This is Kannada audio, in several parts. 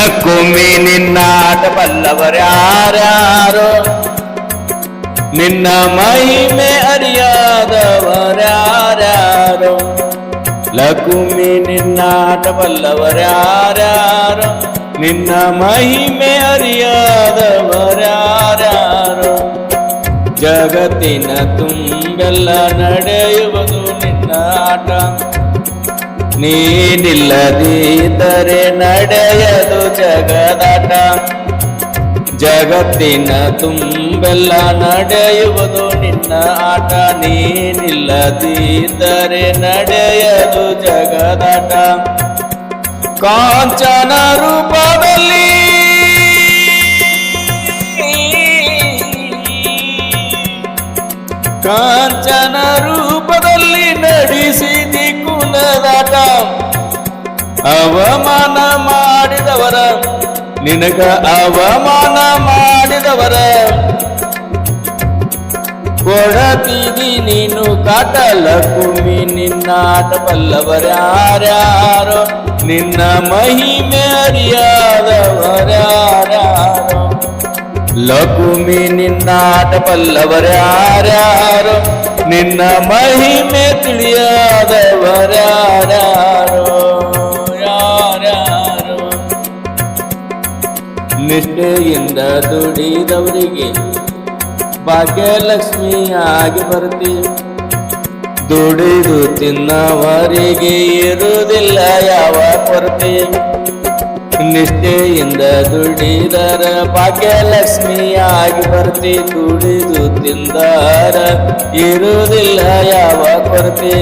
ಲಕ್ಕುಮ್ಮಿ ನಿನ್ನಾಟ ಬಲ್ಲವರ್ಯಾರ್ಯಾರೋ ನಿನ್ನ ಮಹಿಮೆ ಅರಿಯಾದವರ್ಯಾರ್ಯಾರೋ. ಲಕುಮಿ ನಿನ್ನಾಟ ಬಲ್ಲವರ್ಯಾರ್ಯಾರೋ ನಿನ್ನ ಮಹಿಮೆ ಅರಿಯಾದವರ್ಯಾರ್ಯಾರೋ. ಜಗತ್ತಿನ ತುಂಬೆಲ್ಲ ನಡೆಯುವುದು ನಿನ್ನ ಆಟ. ನೀನಿಲ್ಲದಿದ್ದರೆ ನಡೆಯದು ಜಗದಾಟ. ಜಗತ್ತಿನ ತುಂಬೆಲ್ಲ ನಡೆಯುವುದು ನಿನ್ನ ಆಟ. ನೀನಿಲ್ಲದಿದ್ದರೆ ನಡೆಯದು ಜಗದಾಟ. ಕಾಂಚನ ರೂಪದಲ್ಲಿ ಕಾಂಚನ ರೂಪದಲ್ಲಿ ಅವಮಾನ ಮಾಡಿದವರ, ನಿನಗ ಅವಮಾನ ಮಾಡಿದವರ. ಕೊಡತೀನಿ ನೀನು ಕಾಟಲ ಕುಮಿ ನಿನ್ನಾಟ ಬಲ್ಲವರ್ಯಾರ್ಯಾರೋ ನಿನ್ನ ಮಹಿಮೆ ಅರಿಯಾದವರ್ಯಾರ್ಯಾರೋ. ಲಕುಮಿ ನಿನ್ನಾಟ ಬಲ್ಲವರ್ಯಾರ್ಯಾರೋ ನಿನ್ನ ಮಹಿಮೆ ತಿಳಿಯಾದವರ್ಯಾರ್ಯಾರೋ. ನಿಷ್ಠೆಯಿಂದ ದುಡಿದವರಿಗೆ ಭಾಗ್ಯಲಕ್ಷ್ಮಿಯಾಗಿ ಬರ್ತಿ ದುಡಿದು ತಿನ್ನವರಿಗೆ ಇರುವುದಿಲ್ಲ, ಯಾವ ಕೊರತೆ? ನಿಷ್ಠೆಯಿಂದ ದುಡಿದರ ಭಾಗ್ಯಲಕ್ಷ್ಮಿಯಾಗಿ ಬರ್ತಿ ದುಡಿದು ತಿಂದರ ಇರುವುದಿಲ್ಲ, ಯಾವ ಕೊರತೆ?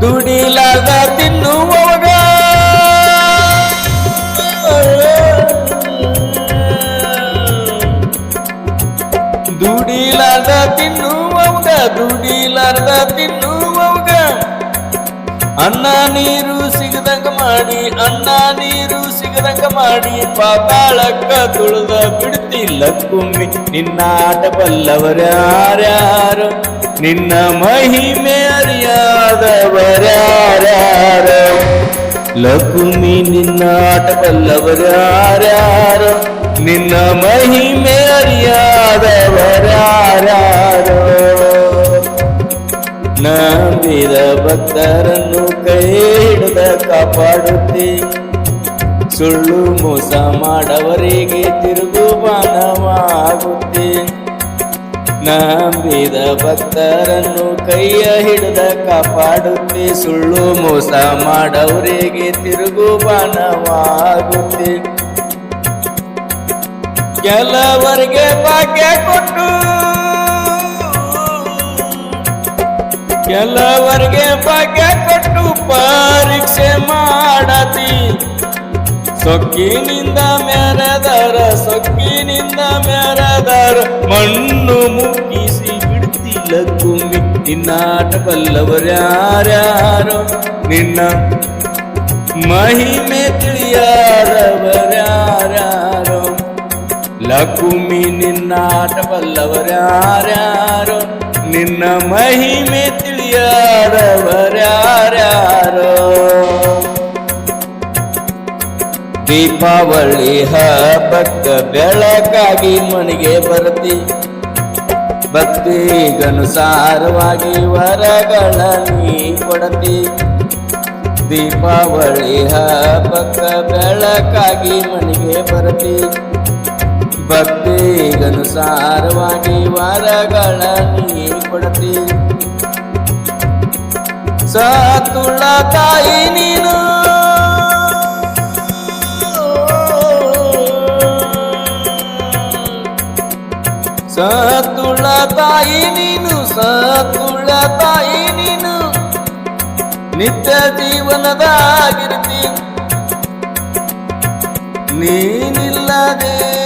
ದುಡಿಲಾದ ತಿನ್ನುವವಾಗ ಅನ್ನ ನೀರು ಸಿಗದಂಗ ಮಾಡಿ, ಅನ್ನ ನೀರು ಸಿಗದಂಗ ಮಾಡಿ, ಪಾತಾಳಕ್ಕ ತುಳಿದ ಬಿಡ್ತಿಲ್ಲ ಕುಮ್ಮಿ. ನಿನ್ನಾಟ ಬಲ್ಲವರ್ಯಾರ್ಯಾರು ನಿನ್ನ ಮಹಿಮೆ ಅರಿಯಾದವರ್ಯಾರ್ಯಾರು ಲಕುಮಿ ನಿನ್ನಾಟ ಬಲ್ಲವರ್ಯಾರ್ಯಾರು ನಿನ್ನ ಮಹಿಮೆ ಅರಿಯಾದವರ್ಯಾರ್ಯಾರು ನಂಬಿದ ಭಕ್ತರನ್ನು ಕೈ ಹಿಡಿದ ಕಾಪಾಡುತ್ತಿ. ಸುಳ್ಳು ಮೋಸ ಮಾಡವರಿಗೆ ತಿರುಗುಮಾನವಾಗುತ್ತೆ ನಂಬಿದ ಭಕ್ತರನ್ನು ಕೈಯ ಹಿಡಿದ ಕಾಪಾಡುತ್ತಿ. ಸುಳ್ಳು ಮೋಸ ಮಾಡವರಿಗೆ ತಿರುಗುಮಾನವಾಗುತ್ತೆ ಕೆಲವರಿಗೆ ಭಾಗ್ಯ ಕೊಟ್ಟು ಕೆಲವರಿಗೆ ಬಗೆ ಕೊಟ್ಟು ಪರೀಕ್ಷೆ ಮಾಡತಿ. ಸೊಕ್ಕಿನಿಂದ ಮೆರೆದರ ಸೊಕ್ಕಿನಿಂದ ಮೆರೆದರ ಮಣ್ಣು ಮುಗಿಸಿ ಬಿಡ್ತಿಲ್ಲ ಕುಮ್ಮಿ ನಿನ್ನಾಟ ಬಲ್ಲವರ್ಯಾರ್ಯಾರು ನಿನ್ನ ಮಹಿಮೆ ತಿಳಿಯಾದವರ್ಯಾರ್ಯಾರೋ ಲಕುಮಿ ನಿನ್ನಾಟ ಬಲ್ಲವರ್ಯಾರ್ಯಾರು ನಿನ್ನ ಮಹಿಮೆ ದೀಪಾವಳಿ ಹಬ್ಬಕ್ಕ ಬೆಳಕಾಗಿ ಮನೆಗೆ ಬರ್ತಿ. ಭಕ್ತಿಗನುಸಾರವಾಗಿ ವರಗಳ ನೀ ಕೊಡತಿ. ದೀಪಾವಳಿ ಹಬ್ಬಕ್ಕ ಬೆಳಕಾಗಿ ಮನೆಗೆ ಬರ್ತಿ. ಭಕ್ತಿಗನುಸಾರವಾಗಿ ವರಗಳ ನೀ ಕೊಡತಿ. ಸತುಳ ತಾಯಿ ನೀನು. ಸತುಳ ತಾಯಿ ನೀನು ಸತುಳ ತಾಯಿ ನೀನು. ನಿತ್ಯ ಜೀವನದಾಗಿರ್ತಿ. ನೀನಿಲ್ಲದೇನೈತಿ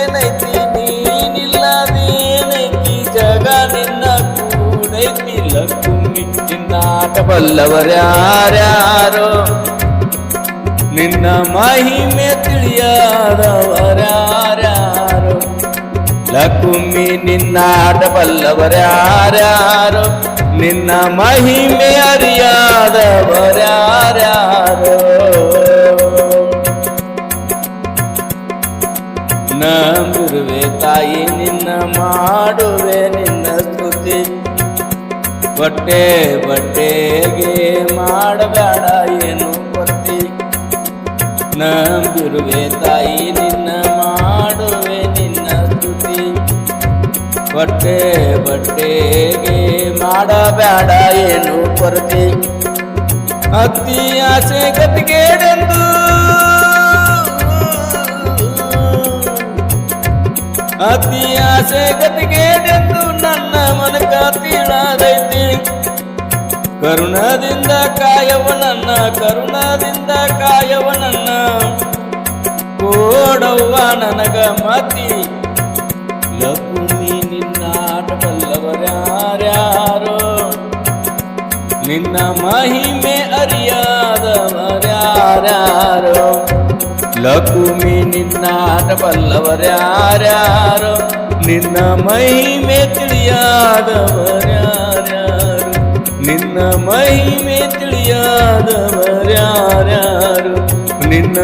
ಶಕ್ತಿ ಬಲ್ಲವರ್ಯಾರ್ಯಾರೋ. ನಿನ್ನ ಮಹಿಮೆ ತಿಳಿಯಾದವರ್ಯಾರ್ಯಾರೋ. ಲಕುಮಿ ನಿನ್ನ ಬಲ್ಲವರ್ಯಾರ್ಯಾರೋ. ನಿನ್ನ ಮಹಿಮೆ ಅರಿಯಾದವರ್ಯಾರ್ಯಾರೋ. ನಂಬಿರುವೆ ತಾಯಿ, ನಿನ್ನ ಮಾಡುವೆ ನಿನ್ನ ಸ್ತುತಿ. ಬಟ್ಟೆ ಬಟ್ಟೆಗೆ ಮಾಡಬೇಡ, ಏನು ಕೊತ್ತಿ ನಂಬಿರುವೆ ತಾಯಿ, ನಿನ್ನ ಮಾಡುವೆ ನಿನ್ನ ಸ್ತುತಿ. ಬಟ್ಟೆ ಬಟ್ಟೆಗೆ ಮಾಡಬೇಡ, ಏನು ಕೊರತೆ? ಅತಿ ಆಸೆ ಗತಿಗೇಡೆಂದು. ಅತಿ ಆಸೆ ಗತಿಗೇಡೆಂದು ನನ್ನ ಕರುಣದಿಂದ ಕಾಯವನನ್ನ ಕರುಣದಿಂದ ಕಾಯವನನ್ನ ಕೋಡವ್ವ ನನಗ ಮತಿ ಲಕ್ಷ್ಮಿ ನಿನ್ನ ಆಟಬಲ್ಲವರ್ಯಾರ್ಯಾರೋ ನಿನ್ನ ಮಹಿಮೆ ಅರಿಯಾದವರ್ಯಾರ್ಯಾರೋ. ನಿನ್ನ ಆಟಬಲ್ಲವರ್ಯಾರ್ಯಾರೋ ನಿನ್ನ ಮಹಿಮೆ ತಿಳಿಯಾದವರ್ಯಾರ್ಯಾರು. ನಿನ್ನ ಮಹಿಮೆ ತಿಳಿಯಾದವರ್ಯಾರ್ಯಾರು? ನಿನ್ನ